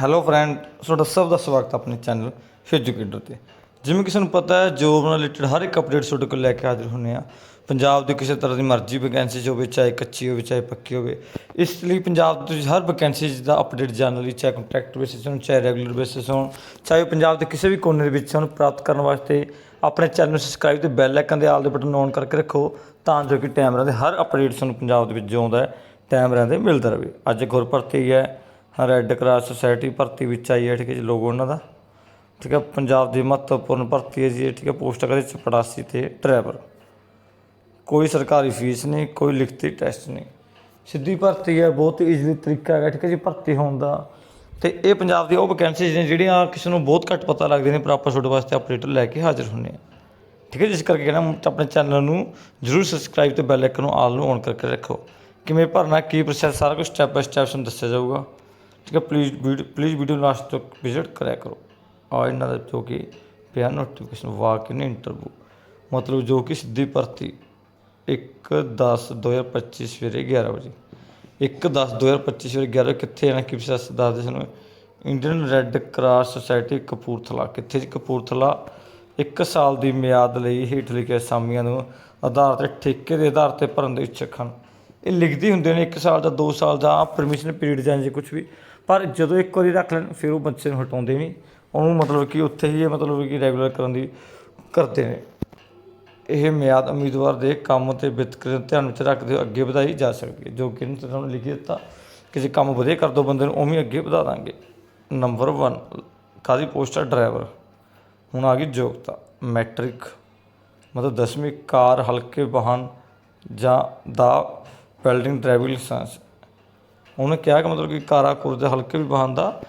Hello friend ਤੁਹਾਡਾ ਸਭ ਦਾ ਸਵਾਗਤ ਆਪਣੇ ਚੈਨਲ ਐਜੂਕੇਟਰ ਤੇ। ਜਿਵੇਂ ਕਿ ਸਾਨੂੰ ਪਤਾ ਹੈ ਜੋਬ ਨਾਲ ਰਿਲੇਟਡ ਹਰ ਇੱਕ ਅਪਡੇਟ ਤੁਹਾਡੇ ਕੋਲ ਲੈ ਕੇ ਹਾਜ਼ਰ ਹੁੰਨੇ ਆ ਪੰਜਾਬ ਦੇ ਕਿਸੇ ਤਰ੍ਹਾਂ ਦੀ ਮਰਜ਼ੀ ਵੈਕੈਂਸੀ ਹੋਵੇ, ਚਾਹੇ ਕੱਚੀ ਹੋਵੇ, ਚਾਹੇ ਪੱਕੀ ਹੋਵੇ। ਇਸ ਲਈ ਪੰਜਾਬ ਦੇ ਹਰ ਵੈਕੈਂਸੀ ਦਾ ਅਪਡੇਟ ਜਾਣਨ ਲਈ, ਚਾਹੇ ਕੰਟਰੈਕਟ ਬੇਸਿਸ ਹੋਣ, ਚਾਹੇ ਰੈਗੂਲਰ ਬੇਸਿਸ ਹੋਣ, ਚਾਹੇ ਉਹ ਪੰਜਾਬ ਦੇ ਕਿਸੇ ਵੀ ਕੋਨੇ ਦੇ ਵਿੱਚ ਸਾਨੂੰ ਪ੍ਰਾਪਤ ਕਰਨ ਵਾਸਤੇ ਆਪਣੇ ਚੈਨਲ ਨੂੰ ਸਬਸਕ੍ਰਾਈਬ ਤੇ ਬੈਲ ਆਈਕਨ ਦੇ ਆਲ ਦੇ ਬਟਨ ਔਨ ਕਰਕੇ ਰੱਖੋ, ਤਾਂ ਜੋ ਕਿ ਟਾਈਮ ਰਹਿੰਦੇ ਹਰ ਅਪਡੇਟ ਸਾਨੂੰ ਪੰਜਾਬ ਦੇ ਵਿੱਚ ਜੋ ਆਉਂਦਾ ਹੈ ਟਾਈਮ ਰਹਿੰਦੇ ਮਿਲਦਾ ਰਹੇ। ਅੱਜ ਗੁਰ ਭਰਤੀ ਹੈ। ਰੈੱਡ ਕਰਾਸ ਸੁਸਾਇਟੀ ਭਰਤੀ ਵਿੱਚ ਆਈ ਹੈ ਠੀਕ ਹੈ ਜੀ ਲੋਗੋ ਉਹਨਾਂ ਦਾ। ਠੀਕ ਹੈ ਪੰਜਾਬ ਦੀ ਮਹੱਤਵਪੂਰਨ ਭਰਤੀ ਹੈ ਜੀ ਇਹ, ਠੀਕ ਹੈ ਪੋਸਟ ਕਰੇ ਚਪੜਾਸੀ ਤੇ ਡਰਾਈਵਰ। ਕੋਈ ਸਰਕਾਰੀ ਫੀਸ ਨਹੀਂ ਕੋਈ ਲਿਖਤੀ ਟੈਸਟ ਨਹੀਂ। ਸਿੱਧੀ ਭਰਤੀ ਹੈ ਬਹੁਤ ਈਜ਼ੀ ਤਰੀਕਾ ਹੈਗਾ ਠੀਕ ਹੈ ਜੀ ਭਰਤੀ ਹੋਣ ਦਾ। ਤੇ ਇਹ ਪੰਜਾਬ ਦੀ ਉਹ ਵੈਕੈਂਸੀਜ਼ ਨੇ ਜਿਹੜੀਆਂ ਕਿਸੇ ਨੂੰ ਬਹੁਤ ਘੱਟ ਪਤਾ ਲੱਗਦੀਆਂ ਨੇ ਪਰ ਆਪਾਂ ਤੁਹਾਡੇ ਵਾਸਤੇ ਅਪਡੇਟ ਲੈ ਕੇ ਹਾਜ਼ਰ ਹੁੰਨੇ ਆ ਠੀਕ ਹੈ ਜਿਸ ਕਰਕੇ ਕਹਿੰਦਾ ਆਪਣੇ ਚੈਨਲ ਨੂੰ ਜਰੂਰ ਸਬਸਕ੍ਰਾਈਬ ਤੇ ਬੈਲ ਆਈਕਨ ਨੂੰ ਆਲ ਨੂੰ ਔਨ ਕਰਕੇ ਰੱਖੋ। ਕਿਵੇਂ ਭਰਨਾ ਕੀ ਪ੍ਰੋਸੈਸ ਸਾਰਾ ਕੁਝ ਸਟੈਪ ਬਾਈ ਸਟੈਪ ਤੁਹਾਨੂੰ ਦੱਸਿਆ ਜਾਊਗਾ। ਠੀਕ ਹੈ please video please video last ਤੱਕ ਵਿਜ਼ਿਟ ਕਰਿਆ ਕਰੋ। ਆ ਇਹਨਾਂ ਦਾ ਜੋ ਕਿ ਪਿਆ ਨੋਟੀਫਿਕੇਸ਼ਨ ਵਾਕ ਇਨ ਇੰਟਰਵਿਊ ਮਤਲਬ ਜੋ ਕਿ ਸਿੱਧੀ ਭਰਤੀ 1 10 2025 ਸਵੇਰੇ 11 ਵਜੇ। 1 10 2025 ਸਵੇਰੇ 11 ਵਜੇ ਕਿੱਥੇ ਜਾਣਾ, ਕੀ ਪ੍ਰੋਸੈਸ ਦੱਸਦੇ ਸਾਨੂੰ। Indian Red Cross Society Kapurthala. ਕਿੱਥੇ ਜੀ ਕਪੂਰਥਲਾ? 1 ਸਾਲ ਦੀ ਮਿਆਦ ਲਈ ਹੇਠ ਲਿਖੇ ਅਸਾਮੀਆਂ ਨੂੰ ਆਧਾਰ ਤੇ ਠੇਕੇ ਦੇ ਆਧਾਰ ਤੇ ਭਰਨ ਦੇ ਇੱਛਕ ਹਨ। ਇਹ ਲਿਖਦੇ ਹੁੰਦੇ ਨੇ 1 ਸਾਲ ਦਾ 2 ਸਾਲ ਦਾ ਪਰਮਿਸ਼ਨ ਪੀਰੀਅਡ ਜਾਂ ਜੇ ਕੁਝ ਵੀ। ਪਰ ਜਦੋਂ ਇੱਕ ਵਾਰੀ ਰੱਖ ਲੈਣ, ਫਿਰ ਉਹ ਬੱਚੇ ਨੂੰ ਹਟਾਉਂਦੇ ਨਹੀਂ। ਉਹਨੂੰ ਮਤਲਬ ਕਿ ਉੱਥੇ ਹੀ ਇਹ ਮਤਲਬ ਕਿ ਰੈਗੂਲਰ ਕਰਨ ਦੀ ਕਰਦੇ ਨੇ। ਇਹ ਮਿਆਦ ਉਮੀਦਵਾਰ ਦੇ ਕੰਮ ਤੇ ਵਿਤਕਰੇ ਧਿਆਨ ਵਿੱਚ ਰੱਖਦੇ ਹੋਏ ਅੱਗੇ ਵਧਾਈ ਜਾ ਸਕਦੀ ਹੈ, ਜੋ ਕਿ ਇਹਨਾਂ ਤੁਹਾਨੂੰ ਲਿਖੀ ਦਿੱਤਾ। ਕਿਸੇ ਕੰਮ ਵਧੀਆ ਕਰ ਦੋ ਬੰਦੇ ਨੂੰ, ਉਵੇਂ ਹੀ ਅੱਗੇ ਵਧਾ ਦਾਂਗੇ। ਨੰਬਰ 1 ਕਾਦੀ ਪੋਸਟ ਹੈ ਡਰਾਈਵਰ ਹੁਣ ਆ ਗਈ ਯੋਗਤਾ। ਮੈਟ੍ਰਿਕ ਮਤਲਬ 10ਵੀਂ ਕਾਰ ਹਲਕੇ ਵਾਹਨ ਜਾਂ ਦਾ ਬਿਲਡਿੰਗ ਡਰਾਈਵਿੰਗ ਲਾਇਸੈਂਸ ਉਹਨੇ ਕਿਹਾ ਕਿ ਮਤਲਬ ਕਿ ਕਾਰਾ ਕੁਰ ਦੇ ਹਲਕੇ ਵੀ ਵਾਹਨ ਦਾ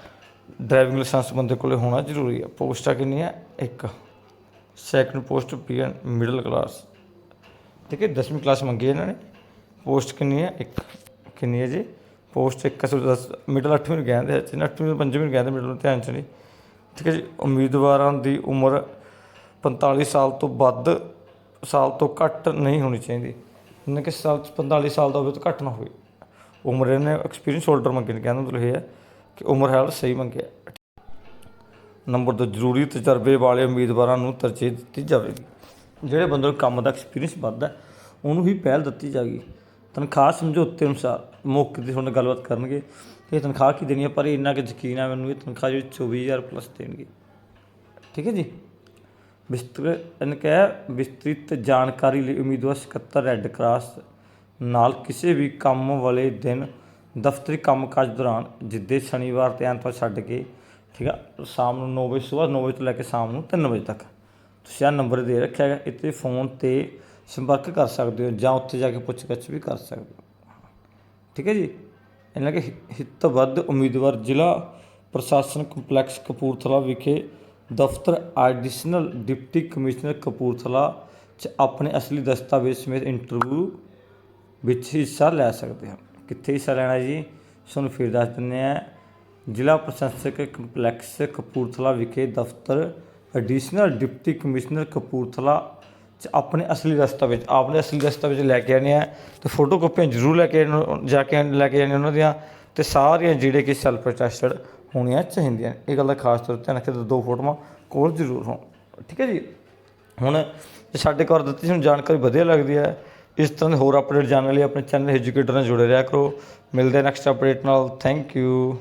ਡਰਾਈਵਿੰਗ ਲਾਇਸੈਂਸ ਬੰਦੇ ਕੋਲੇ ਹੋਣਾ ਜ਼ਰੂਰੀ ਹੈ ਪੋਸਟਾਂ ਕਿੰਨੀਆਂ ਇੱਕ। Second post PN middle class ਠੀਕ ਹੈ 10ਵੀਂ ਕਲਾਸ ਮੰਗੀ ਇਹਨਾਂ ਨੇ। ਪੋਸਟ ਕਿੰਨੀ ਹੈ ਇੱਕ। ਕਿੰਨੀ ਹੈ ਜੀ? ਪੋਸਟ 110 ਮਿਡਲ 8ਵੀਂ ਨੂੰ ਕਹਿੰਦੇ ਆ ਨਾ 8ਵੀਂ ਨੂੰ 5ਵੀਂ ਨੂੰ ਕਹਿੰਦੇ ਮਿਡਲ ਨੂੰ ਧਿਆਨ ਚ ਨਹੀਂ। ਠੀਕ ਹੈ ਜੀ, ਉਮੀਦਵਾਰਾਂ ਦੀ ਉਮਰ 45 ਸਾਲ ਤੋਂ ਵੱਧ, ਸਾਲ ਤੋਂ ਘੱਟ ਨਹੀਂ ਹੋਣੀ ਚਾਹੀਦੀ। ਉਹਨਾਂ ਕਿ ਸਾਲ 45 ਸਾਲ ਦਾ ਹੋਵੇ ਤਾਂ ਘੱਟ ਨਾ ਹੋਵੇ। ਉਮਰ ਇਹਨੇ ਐਕਸਪੀਰੀਅੰਸ ਹੋਲਡਰ ਮੰਗੇ ਨੇ, ਕਹਿੰਦਾ ਮਤਲਬ ਇਹ ਹੈ ਕਿ ਉਮਰ ਹੈ ਸਹੀ ਮੰਗਿਆ। ਨੰਬਰ 2 ਜ਼ਰੂਰੀ ਤਜਰਬੇ ਵਾਲੇ ਉਮੀਦਵਾਰਾਂ ਨੂੰ ਤਰਜੀਹ ਦਿੱਤੀ ਜਾਵੇਗੀ। ਜਿਹੜੇ ਬੰਦੇ ਨੂੰ ਕੰਮ ਦਾ ਐਕਸਪੀਰੀਅੰਸ ਵੱਧ ਹੈ, ਉਹਨੂੰ ਹੀ ਪਹਿਲ ਦਿੱਤੀ ਜਾਵੇਗੀ। ਤਨਖਾਹ ਸਮਝੌਤੇ ਅਨੁਸਾਰ ਮੌਕੇ ਤੇ ਤੁਹਾਨੂੰ ਗੱਲਬਾਤ ਕਰਨਗੇ ਇਹ ਤਨਖਾਹ ਕੀ ਦੇਣੀ ਹੈ, ਪਰ ਇੰਨਾ ਕਿ ਯਕੀਨ ਹੈ ਮੈਨੂੰ ਇਹ ਤਨਖਾਹ ਜਿਹੜੀ 24000 ਪਲੱਸ ਦੇਣਗੇ। ਠੀਕ ਹੈ ਜੀ? ਵਿਸਤ੍ਰਿਤ, ਇਹਨੇ ਕਿਹਾ, ਵਿਸਤ੍ਰਿਤ ਜਾਣਕਾਰੀ ਲਈ ਉਮੀਦਵਾਰ ਸਕੱਤਰ ਰੈੱਡ ਕਰਾਸ ਨਾਲ ਕਿਸੇ ਵੀ ਕੰਮ ਵਾਲੇ ਦਿਨ ਦਫ਼ਤਰੀ ਕੰਮਕਾਜ ਦੌਰਾਨ ਜਿੱਦੇ ਸ਼ਨੀਵਾਰ ਤੇ ਐਤਵਾਰ ਛੱਡ ਕੇ, ਠੀਕ ਆ, ਸ਼ਾਮ ਨੂੰ 9 ਵਜੇ ਸਵੇਰ 9 ਵਜੇ ਤੋਂ ਲੈ ਕੇ ਸ਼ਾਮ ਨੂੰ 3 ਵਜੇ ਤੱਕ। ਤੁਸੀਂ ਆਹ ਨੰਬਰ ਦੇ ਰੱਖਿਆ ਹੈਗਾ, ਇੱਥੇ ਫੋਨ ਤੇ ਸੰਪਰਕ ਕਰ ਸਕਦੇ ਹੋ ਜਾਂ ਉੱਥੇ ਜਾ ਕੇ ਪੁੱਛਗਿੱਛ ਵੀ ਕਰ ਸਕਦੇ ਹੋ। ਠੀਕ ਹੈ ਜੀ? ਇਹਨਾਂ ਕਿ ਹਿੱਤਵੱਧ ਉਮੀਦਵਾਰ ਜ਼ਿਲ੍ਹਾ ਪ੍ਰਸ਼ਾਸਨ ਕੰਪਲੈਕਸ ਕਪੂਰਥਲਾ ਵਿਖੇ ਦਫ਼ਤਰ ਐਡੀਸ਼ਨਲ ਡਿਪਟੀ ਕਮਿਸ਼ਨਰ ਕਪੂਰਥਲਾ ਚ ਆਪਣੇ ਅਸਲੀ ਦਸਤਾਵੇਜ਼ ਸਮੇਤ ਇੰਟਰਵਿਊ ਵਿੱਚ ਹਿੱਸਾ ਲੈ ਸਕਦੇ ਹਨ ਕਿੱਥੇ ਹਿੱਸਾ ਲੈਣਾ ਜੀ? ਤੁਹਾਨੂੰ ਫਿਰ ਦੱਸ ਦਿੰਦੇ ਆ ਜ਼ਿਲ੍ਹਾ ਪ੍ਰਸ਼ਾਸਕ ਕੰਪਲੈਕਸ ਕਪੂਰਥਲਾ ਵਿਖੇ ਦਫ਼ਤਰ ਐਡੀਸ਼ਨਲ ਡਿਪਟੀ ਕਮਿਸ਼ਨਰ ਕਪੂਰਥਲਾ ਚ ਆਪਣੇ ਅਸਲੀ ਰਸਤਾ ਵਿੱਚ, ਆਪਣੇ ਅਸਲੀ ਰਸਤਾ ਵਿੱਚ ਲੈ ਕੇ ਆਣੇ ਆ। ਤੇ ਫੋਟੋ ਕਾਪੀਆਂ ਜ਼ਰੂਰ ਲੈ ਕੇ ਆਉਣ- ਜਾ ਕੇ ਲੈ ਕੇ ਜਾਣੇ ਉਹਨਾਂ ਦੀਆਂ। ਤੇ ਸਾਰੀਆਂ ਜਿਹੜੇ ਕਿ ਸੈਲਫ ਅਟੈਸਟਡ ਹੋਣੀਆਂ ਚਾਹੀਦੀਆਂ ਇਹ ਗੱਲ ਦਾ ਖਾਸ ਤੌਰ ਤੇ ਧਿਆਨ ਰੱਖਿਓ, ਦੋ ਫੋਟੋਆਂ ਕੋਲ ਜ਼ਰੂਰ ਹੋਣ। ਠੀਕ ਹੈ ਜੀ? ਹੁਣ ਜੇ ਸਾਡੇ ਕੋਲ ਦਿੱਤੀ ਤੁਹਾਨੂੰ ਜਾਣਕਾਰੀ ਵਧੀਆ ਲੱਗਦੀ ਹੈ। ਇਸ ਤਰ੍ਹਾਂ ਦੇ ਹੋਰ ਅਪਡੇਟ ਜਾਣਨ ਲਈ ਆਪਣੇ ਚੈਨਲ ਐਜੂਕੇਟਰ ਨਾਲ ਜੁੜੇ ਰਿਹਾ ਕਰੋ। ਮਿਲਦੇ ਨੈਕਸਟ ਅਪਡੇਟ ਨਾਲ। Thank you